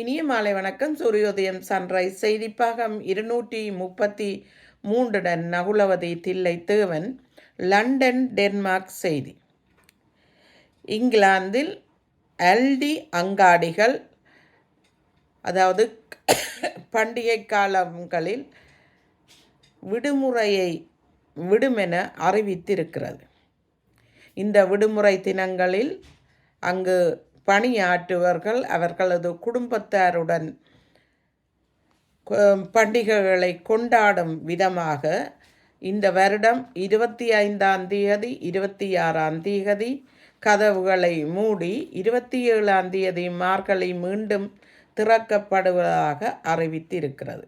இனிய மாலை வணக்கம். சூரியோதயம் சன்ரைஸ் செய்திப்பாகம் இருநூற்றி முப்பத்தி மூன்றுடன் நகுலவதி தில்லை தேவன். லண்டன் டென்மார்க் செய்தி. இங்கிலாந்தில் அல்டி அங்காடிகள் அதாவது பண்டிகை காலங்களில் விடுமுறையை விடுமென அறிவித்திருக்கிறது. இந்த விடுமுறை தினங்களில் அங்கு பணியாற்றுவர்கள் அவர்களது குடும்பத்தாருடன் பண்டிகைகளை கொண்டாடும் விதமாக இந்த வருடம் இருபத்தி ஐந்தாம் தேதி இருபத்தி ஆறாம் தேதி கதவுகளை மூடி இருபத்தி ஏழாம் தேதி மார்கழி மீண்டும் திறக்கப்படுவதாக அறிவித்திருக்கிறது.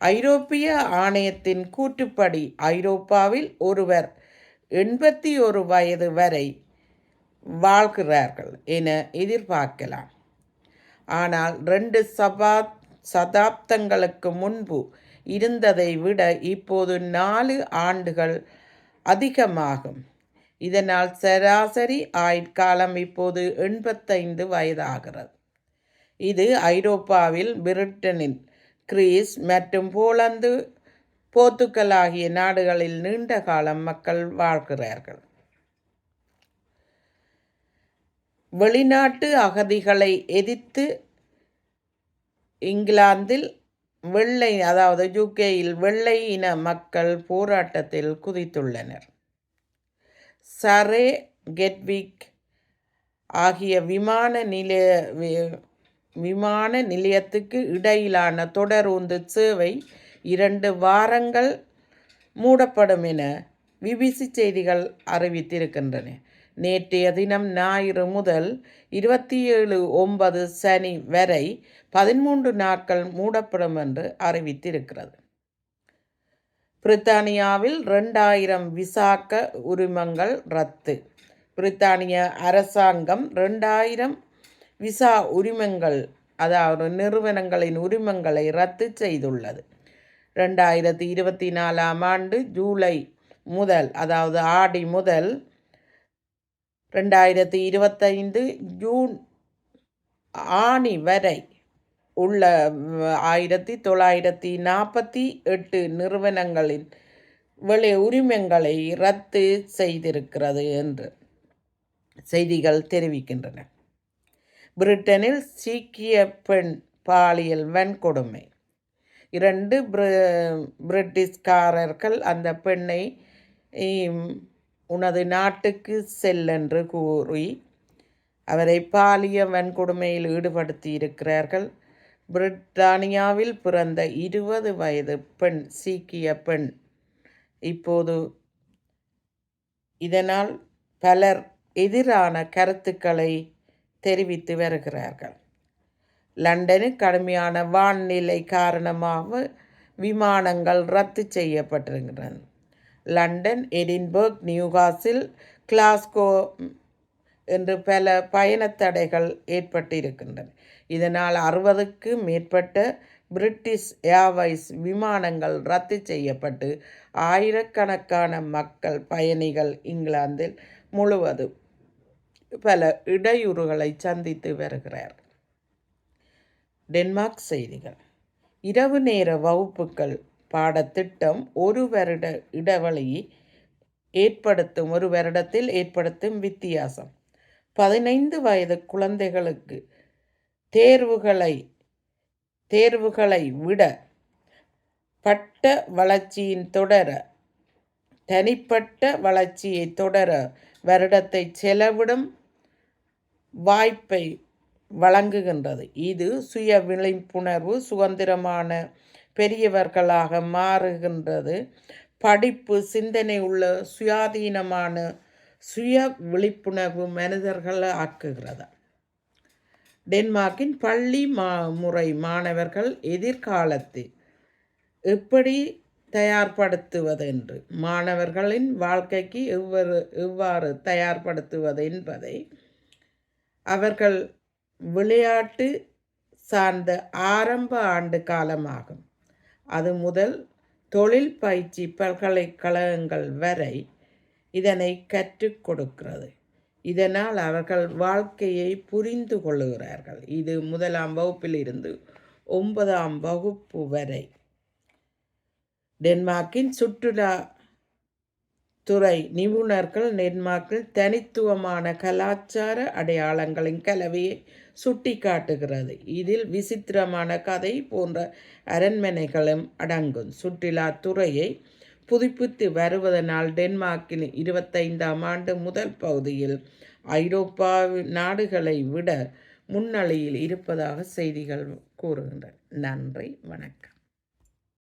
ஐரோப்பிய ஆணையத்தின் கூற்றுப்படி ஐரோப்பாவில் ஒருவர் எண்பத்தி ஒரு வயது வரை வாழ்கிறார்கள் என எதிர்பார்க்கலாம். ஆனால் ரெண்டு சபா சதாப்தங்களுக்கு முன்பு இருந்ததை விட இப்போது நாலு ஆண்டுகள் அதிகமாகும். இதனால் சராசரி ஆயுட்காலம் இப்போது எண்பத்தைந்து வயதாகிறது. இது ஐரோப்பாவில் பிரிட்டனில் கிரீஸ் மற்றும் போலந்து போர்த்துக்கல் ஆகிய நாடுகளில் நீண்ட காலம் மக்கள் வாழ்கிறார்கள். வெளிநாட்டு அகதிகளை எதிர்த்து இங்கிலாந்தில் வெள்ளை அதாவது யூகேயில் வெள்ளை இன மக்கள் போராட்டத்தில் குதித்துள்ளனர். சரே கெட்விக் ஆகிய விமான நிலைய வி- விமான நிலையத்துக்கு இடையிலான தொடருந்து சேவை இரண்டு வாரங்கள் மூடப்படும் என பிபிசி செய்திகள் அறிவித்திருக்கின்றன. நேற்றைய தினம் ஞாயிறு முதல் இருபத்தி ஏழு ஒன்பது சனி வரை பதிமூன்று நாட்கள் மூடப்படும் என்று அறிவித்திருக்கிறது. பிரித்தானியாவில் ரெண்டாயிரம் விசாக்க உரிமங்கள் ரத்து. பிரித்தானிய அரசாங்கம் ரெண்டாயிரம் விசா உரிமங்கள் அதாவது நிறுவனங்களின் உரிமங்களை ரத்து செய்துள்ளது. ரெண்டாயிரத்தி இருபத்தி நாலாம் ஆண்டு ஜூலை முதல் அதாவது ஆடி முதல் ரெண்டாயிரத்தி இருபத்தைந்து ஜூன் ஆணி வரை உள்ள ஆயிரத்தி தொள்ளாயிரத்தி நாற்பத்தி எட்டு நிறுவனங்களின் வெளி உரிமங்களை ரத்து செய்திருக்கிறது என்று செய்திகள் தெரிவிக்கின்றன. பிரிட்டனில் சீக்கிய பெண் பாலியல் வன்கொடுமை. இரண்டு பிரிட்டிஷ்காரர்கள் அந்த பெண்ணை உனது நாட்டுக்கு செல்லென்று கூறி அவரை பாலிய வன்கொடுமையில் ஈடுபடுத்தி இருக்கிறார்கள் பிரிட்டானியாவில் பிறந்த இருபது வயது பெண் சீக்கிய பெண். இப்போது இதனால் பலர் எதிரான கருத்துக்களை தெரிவித்து வருகிறார்கள். லண்டனில் கடுமையான வானிலை காரணமாக விமானங்கள் ரத்து செய்யப்பட்டிருக்கிறது லண்டன் எடின்பர்க் நியூகாசில் கிளாஸ்கோ என்று பல பயணத்தடைகள் ஏற்பட்டிருக்கின்றன. இதனால் அறுபதுக்கு மேற்பட்ட பிரிட்டிஷ் ஏர்வைஸ் விமானங்கள் ரத்து செய்யப்பட்டு ஆயிரக்கணக்கான மக்கள் பயணிகள் இங்கிலாந்தில் முழுவதும் பல இடையூறுகளை சந்தித்து வருகிறார். டென்மார்க் செய்திகள். இரவு நேர வகுப்புகள் பாடத்திட்டம் ஒரு வருட இடைவெளியை ஏற்படுத்தும் ஒரு வருடத்தில் ஏற்படுத்தும் வித்தியாசம். பதினைந்து வயது குழந்தைகளுக்கு தேர்வுகளை தேர்வுகளை விட பட்ட வளர்ச்சியின் தொடர தனிப்பட்ட வளர்ச்சியை தொடர வருடத்தை செலவிடும் வாய்ப்பை வழங்குகின்றது. இது சுய விழிப்புணர்வு சுதந்திரமான பெரியவர்களாக மாறுகின்றது. படிப்பு சிந்தனை உள்ள சுயாதீனமான சுய விழிப்புணர்வு மனிதர்களை ஆக்குகிறது. டென்மார்க்கின் பள்ளி மா முறை மாணவர்கள் எதிர்காலத்தில் எப்படி தயார்படுத்துவது என்று மாணவர்களின் வாழ்க்கைக்கு எவ்வாறு எவ்வாறு தயார்படுத்துவது என்பதை அவர்கள் விளையாட்டு சார்ந்த ஆரம்ப ஆண்டு காலமாகும். அது முதல் தொழில் பயிற்சி பல்கலைக்கழகங்கள் வரை இதனை கற்றுக் கொடுக்கிறது. இதனால் அவர்கள் வாழ்க்கையை புரிந்து கொள்ளுகிறார்கள் இது முதலாம் வகுப்பிலிருந்து ஒன்பதாம் வகுப்பு வரை. டென்மார்க்கின் சுற்றுலா துறை நிபுணர்கள் டென்மார்க்கில் தனித்துவமான கலாச்சார அடையாளங்களின் கலவையை சுட்டிக்காட்டுகிறது. இதில் விசித்திரமான கதை போன்ற அரண்மனைகளும் அடங்கும். சுற்றுலா துறையை புதுப்பித்து வருவதனால் டென்மார்க்கின் இருபத்தைந்தாம் ஆண்டு முதல் பகுதியில் ஐரோப்பா நாடுகளை விட முன்னணியில் இருப்பதாக செய்திகள் கூறுகின்றன. நன்றி வணக்கம்.